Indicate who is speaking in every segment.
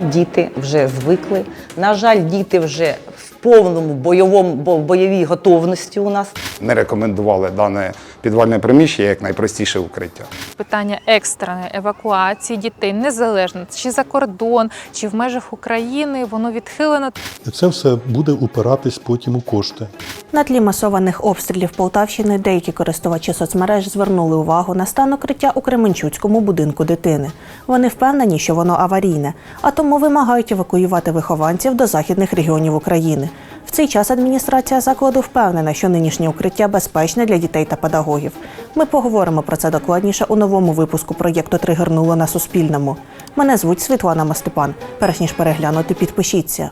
Speaker 1: Діти вже звикли. На жаль, діти вже в повному бойовому бо- бойовій готовності у нас.
Speaker 2: Ми рекомендували дане підвальне приміщення як найпростіше укриття.
Speaker 3: питання екстреної евакуації дітей незалежно чи за кордон, чи в межах України, воно відхилено.
Speaker 4: Це все буде упиратись потім у кошти.
Speaker 5: На тлі масованих обстрілів Полтавщини деякі користувачі соцмереж звернули увагу на стан укриття у Кременчуцькому будинку дитини. Вони впевнені, що воно аварійне, а тому вимагають евакуювати вихованців до західних регіонів України. В цей час адміністрація закладу впевнена, що нинішнє укриття безпечне для дітей та педагогів. Ми поговоримо про це докладніше у новому випуску проєкту Тригернуло на Суспільному. Мене звуть Світлана Мастепан. Перш ніж переглянути, підпишіться.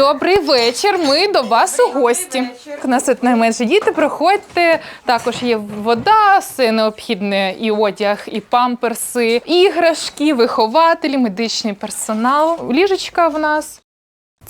Speaker 3: Добрий вечір. Ми до вас у гості. У нас тут найменше діти. Приходьте. Також є вода, все необхідне і одяг, і памперси, іграшки, вихователі, медичний персонал. Ліжечка в нас.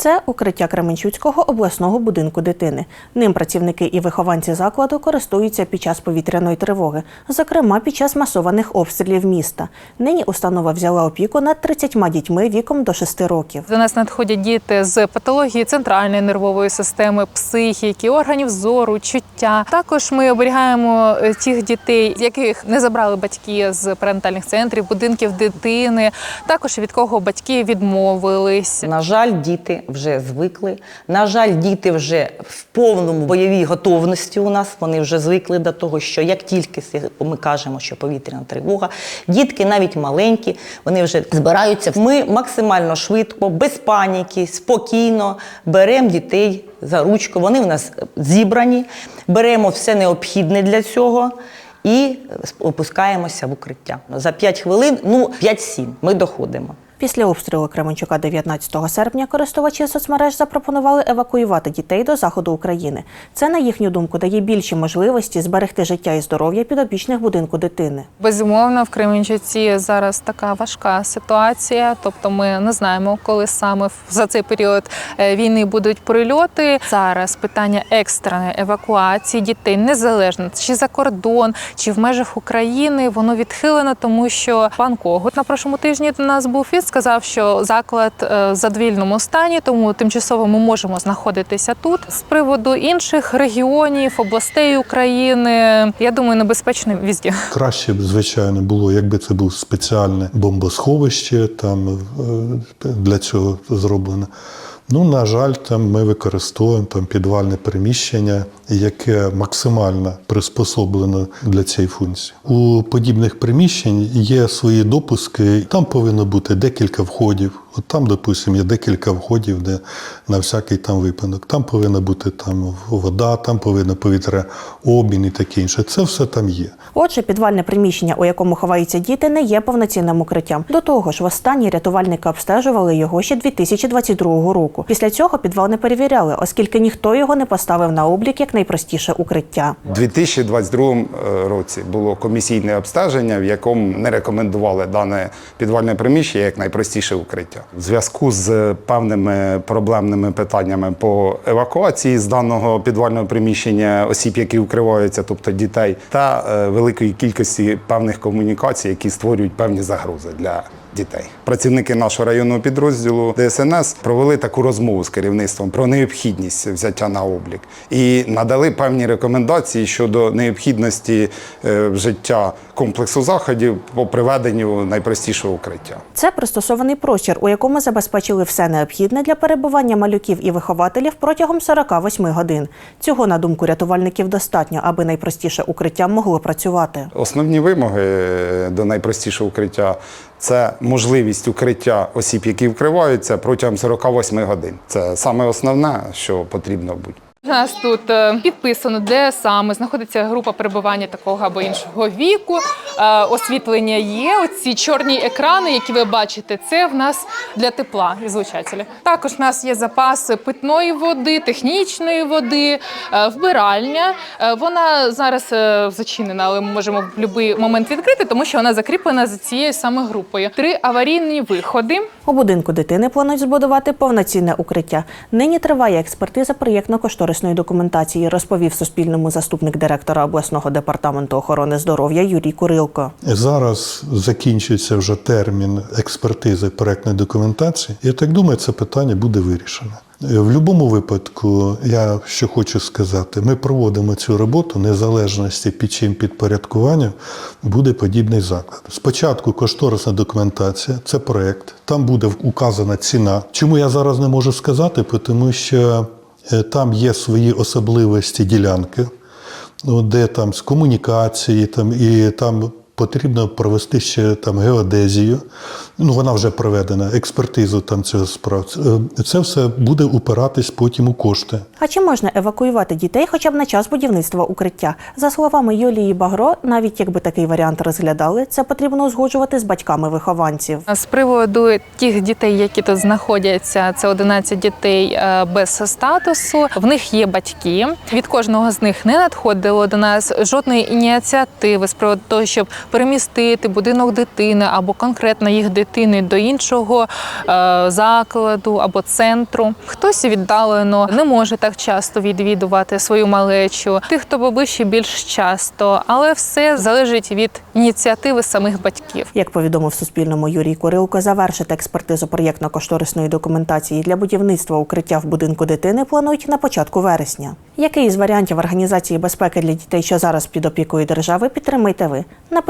Speaker 5: Це укриття Кременчуцького обласного будинку дитини. Ним працівники і вихованці закладу користуються під час повітряної тривоги, зокрема під час масованих обстрілів міста. Нині установа взяла опіку над 30 дітьми віком до 6 років.
Speaker 3: До нас надходять діти з патології центральної нервової системи, психіки, органів зору, чуття. Також ми оберігаємо е, тих дітей, яких не забрали батьки з перинатальних центрів, будинків дитини, також від кого батьки відмовились.
Speaker 1: На жаль, діти вже звикли. На жаль, діти вже в повному бойовій готовності у нас. Вони вже звикли до того, що як тільки ми кажемо, що повітряна тривога, дітки навіть маленькі, вони вже збираються. Ми максимально швидко, без паніки, спокійно беремо дітей за ручку. Вони в нас зібрані, беремо все необхідне для цього. І опускаємося в укриття. За 5 хвилин, ну 5-7 ми доходимо.
Speaker 5: Після обстрілу Кременчука 19 серпня користувачі соцмереж запропонували евакуювати дітей до заходу України. Це, на їхню думку, дає більші можливості зберегти життя і здоров'я підопічних будинку дитини.
Speaker 3: Безумовно, в Кременчуці зараз така важка ситуація. Тобто, ми не знаємо, коли саме за цей період е, війни будуть прильоти. Зараз питання екстреної евакуації дітей незалежно чи за кордон, чи в межах України, воно відхилено, тому що пан Когут на прошлому тижні до нас був і сказав, що заклад е, в задовільному стані, тому тимчасово ми можемо знаходитися тут. З приводу інших регіонів, областей України, я думаю, небезпечно візді.
Speaker 4: Краще б, звичайно, було, якби це був спеціальне бомбосховище там е, для цього зроблено. Ну, на жаль, там ми використовуємо там підвальне приміщення, яке максимально приспособлено для цієї функції. У подібних приміщень є свої допуски. Там повинно бути декілька входів. От там, допустимо, є декілька входів, де на всякий там випадок. Там повинна бути там вода, там повинна повітря обмін і таке інше. Це все там є.
Speaker 5: Отже, підвальне приміщення, у якому ховаються діти, не є повноцінним укриттям. До того ж, востаннє рятувальники обстежували його ще 2022 року. Після цього підвал не перевіряли, оскільки ніхто його не поставив на облік як найпростіше укриття.
Speaker 2: У 2022 році було комісійне обстеження, в якому не рекомендували дане підвальне приміщення як найпростіше укриття. В зв'язку з певними проблемними питаннями по евакуації з даного підвального приміщення осіб, які укриваються, тобто дітей, та е, великої кількості певних комунікацій, які створюють певні загрози для дітей. Працівники нашого районного підрозділу ДСНС провели таку розмову з керівництвом про необхідність взяття на облік і надали певні рекомендації щодо необхідності е, вжиття комплексу заходів по приведенню найпростішого укриття.
Speaker 5: Це пристосований простір, у якому забезпечили все необхідне для перебування малюків і вихователів протягом 48 годин. Цього, на думку рятувальників, достатньо, аби найпростіше укриття могло працювати.
Speaker 2: Основні вимоги е, до найпростішого укриття це можливість укриття осіб, які вкриваються протягом 48 годин. Це саме основне, що потрібно бути.
Speaker 3: У нас тут е, підписано, де саме знаходиться група перебування такого або іншого віку. Е, Освітлення є. Оці чорні екрани, які ви бачите, це в нас для тепла і звучателі. Також в нас є запаси питної води, технічної води, е, вбиральня. Вона зараз зачинена, але ми можемо в будь-який момент відкрити, тому що вона закріплена за цією саме групою. Три аварійні виходи.
Speaker 5: У будинку дитини планують збудувати повноцінне укриття. Нині триває експертиза проєктно-кошторисної кошторисної документації, розповів Суспільному заступник директора обласного департаменту охорони здоров'я Юрій Курилко.
Speaker 4: Зараз закінчується вже термін експертизи проектної документації. Я так думаю, це питання буде вирішено. Е, В будь-якому випадку, я що хочу сказати, ми проводимо цю роботу незалежності під чим підпорядкуванням буде подібний заклад. Спочатку кошторисна документація, це проект, там буде указана ціна. Чому я зараз не можу сказати? Тому що там є свої особливості ділянки ну, де там з комунікації, там, і там потрібно провести ще там геодезію. Ну, вона вже проведена, експертизу там цього справ. Це- Це все буде упиратись потім у кошти.
Speaker 5: А чи можна евакуювати дітей хоча б на час будівництва укриття? За словами Юлії Багро, навіть якби такий варіант розглядали, це потрібно узгоджувати з батьками вихованців.
Speaker 3: З приводу тих дітей, які тут знаходяться, це 11 дітей е, без статусу. В них є батьки. Від кожного з них не надходило до нас жодної ініціативи з приводу того, щоб перемістити будинок дитини або конкретно їх дитини до іншого е, закладу або центру. Хтось віддалено не може так часто відвідувати свою малечу. Тих, хто поближче, більш часто, але все залежить від ініціативи самих батьків.
Speaker 5: Як повідомив Суспільному Юрій Курилко, завершити експертизу проєктно-кошторисної документації для будівництва укриття в будинку дитини планують на початку вересня. Який із варіантів організації безпеки для дітей, що зараз під опікою держави, підтримуєте ви? Напишіть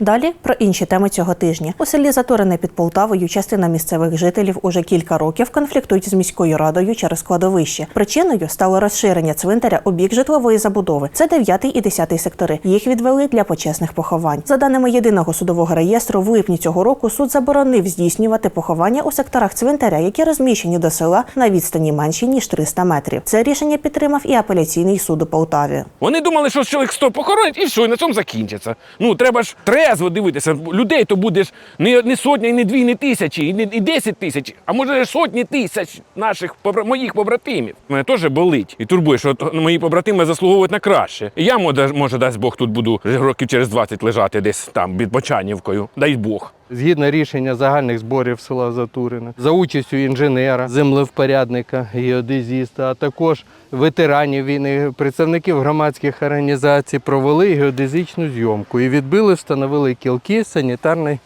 Speaker 5: Далі про інші теми цього тижня. У селі Заторине під Полтавою частина місцевих жителів уже кілька років конфліктують з міською радою через кладовище. Причиною стало розширення цвинтаря у бік житлової забудови. Це 9 і 10 сектори. Їх відвели для почесних поховань. За даними єдиного судового реєстру, в липні цього року суд заборонив здійснювати поховання у секторах цвинтаря, які розміщені до села на відстані менші ніж 300 метрів. Це рішення підтримав і апеляційний суд у Полтаві.
Speaker 6: Вони думали, що чоловік 100 похоронять і все, і на цьому закінчиться. Ну, треба ж трезво дивитися. Людей то буде не, не сотня, не дві, не тисячі, і не і 10 тисяч, а може сотні тисяч наших моїх побратимів. Мене теж болить і турбує, що мої побратими заслуговують на краще. І я може, може дасть Бог тут буду років через 20 лежати десь там під Бочанівкою. Дай Бог.
Speaker 7: Згідно рішення загальних зборів села Затурина, за участю інженера, землевпорядника, геодезіста, а також ветеранів війни, представників громадських організацій провели геодезичну зйомку і відбили, встановили кілки санітарної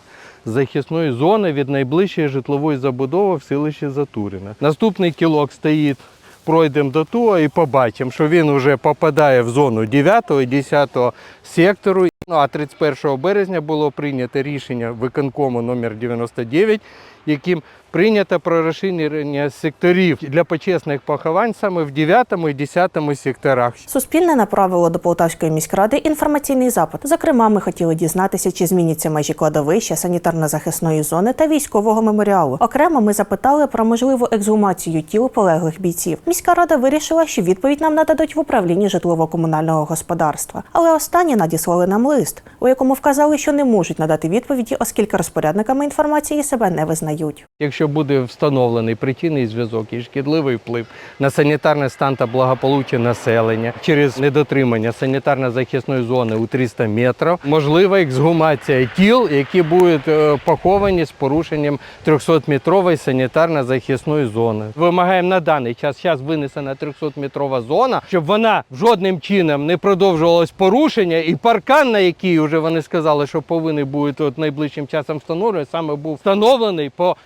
Speaker 7: захисної зони від найближчої житлової забудови в селищі Затурина. Наступний кілок стоїть. Пройдемо до того і побачимо, що він вже попадає в зону 9-10 сектору. Ну, а 31 березня було прийнято рішення виконкому номер 99, яким прийнято про розширення секторів для почесних поховань саме в 9 і 10 секторах.
Speaker 5: Суспільне направило до Полтавської міськради інформаційний запит. Зокрема, ми хотіли дізнатися, чи зміняться межі кладовища, санітарно-захисної зони та військового меморіалу. Окремо ми запитали про можливу ексгумацію тіл полеглих бійців. Міська рада вирішила, що відповідь нам нададуть в управлінні житлово-комунального господарства. Але останні надіслали нам лист, у якому вказали, що не можуть надати відповіді, оскільки розпорядниками інформації себе не визнають.
Speaker 7: Якщо буде встановлений причинний зв'язок і шкідливий вплив на санітарний стан та благополуччя населення через недотримання санітарно-захисної зони у 300 метрів, можлива ексгумація тіл, які будуть е, поховані з порушенням 300-метрової санітарно-захисної зони. Вимагаємо на даний час, зараз винесена 300-метрова зона, щоб вона жодним чином не продовжувалось порушення, і паркан, на який вже вони сказали, що повинен бути от найближчим часом встановлений, саме був встановлений по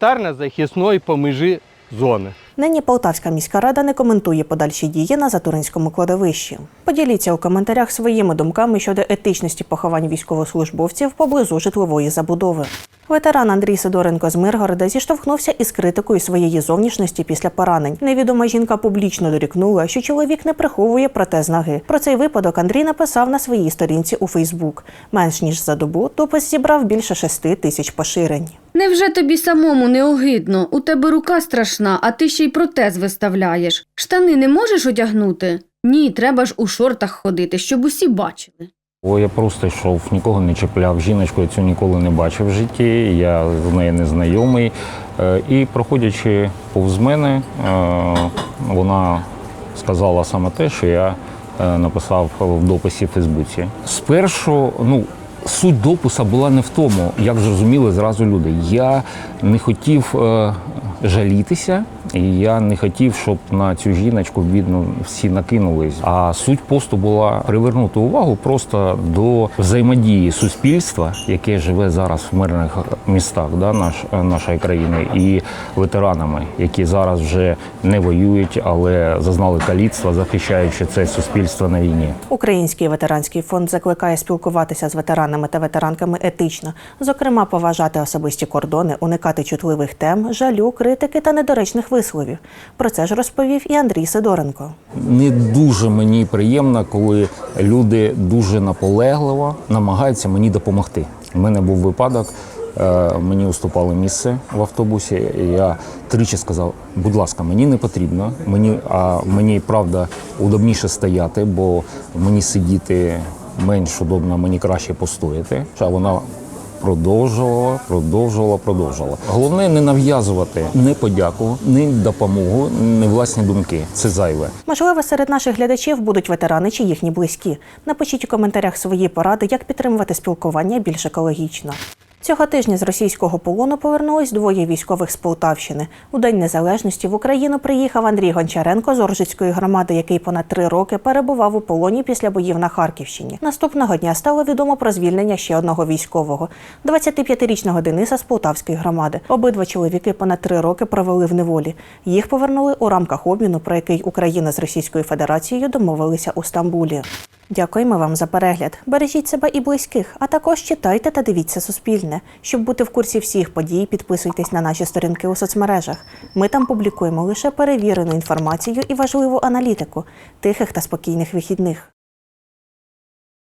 Speaker 7: санітарно-захисної помежі зони.
Speaker 5: Нині Полтавська міська рада не коментує подальші дії на Затуринському кладовищі. Поділіться у коментарях своїми думками щодо етичності поховань військовослужбовців поблизу житлової забудови. Ветеран Андрій Сидоренко з Миргорода зіштовхнувся із критикою своєї зовнішності після поранень. Невідома жінка публічно дорікнула, що чоловік не приховує протез ноги. Про цей випадок Андрій написав на своїй сторінці у Фейсбук. Менш ніж за добу допис зібрав більше шести тисяч поширень.
Speaker 8: Невже тобі самому не огидно? У тебе рука страшна, а ти ще й протез виставляєш. Штани не можеш одягнути? Ні, треба ж у шортах ходити, щоб усі бачили.
Speaker 9: О, я просто йшов, нікого не чіпляв. Жіночку я цю ніколи не бачив в житті. Я з нею не знайомий. Е, І проходячи повз мене, е, вона сказала саме те, що я е, написав в дописі в Фейсбуці. Спершу, ну. Суть дописа була не в тому, як зрозуміли зразу люди. Я не хотів жалітися І я не хотів, щоб на цю жіночку видно всі накинулись. А суть посту була привернути увагу просто до взаємодії суспільства, яке живе зараз в мирних містах да, наш, нашої країни, і ветеранами, які зараз вже не воюють, але зазнали каліцтва, захищаючи це суспільство на війні.
Speaker 5: Український ветеранський фонд закликає спілкуватися з ветеранами та ветеранками етично, зокрема, поважати особисті кордони, уникати чутливих тем, жалю, критики та недоречних висловів. Про це ж розповів і Андрій Сидоренко.
Speaker 9: Не дуже мені приємно, коли люди дуже наполегливо намагаються мені допомогти. У мене був випадок, е, мені уступали місце в автобусі. Я тричі сказав: будь ласка, мені не потрібно. Мені, а мені правда удобніше стояти, бо мені сидіти менш удобно, мені краще постояти. А вона продовжувала, продовжувала, продовжувала. Головне не нав'язувати не подяку, не допомогу, не власні думки. Це зайве.
Speaker 5: Можливо, серед наших глядачів будуть ветерани чи їхні близькі. Напишіть у коментарях свої поради, як підтримувати спілкування більш екологічно. Цього тижня з російського полону повернулись двоє військових з Полтавщини. У День Незалежності в Україну приїхав Андрій Гончаренко з Оржицької громади, який понад три роки перебував у полоні після боїв на Харківщині. Наступного дня стало відомо про звільнення ще одного військового – 25-річного Дениса з Полтавської громади. Обидва чоловіки понад три роки провели в неволі. Їх повернули у рамках обміну, про який Україна з Російською Федерацією домовилися у Стамбулі. Дякуємо вам за перегляд. Бережіть себе і близьких, а також читайте та дивіться Суспільне. Щоб бути в курсі всіх подій, підписуйтесь на наші сторінки у соцмережах. Ми там публікуємо лише перевірену інформацію і важливу аналітику. Тихих та спокійних вихідних.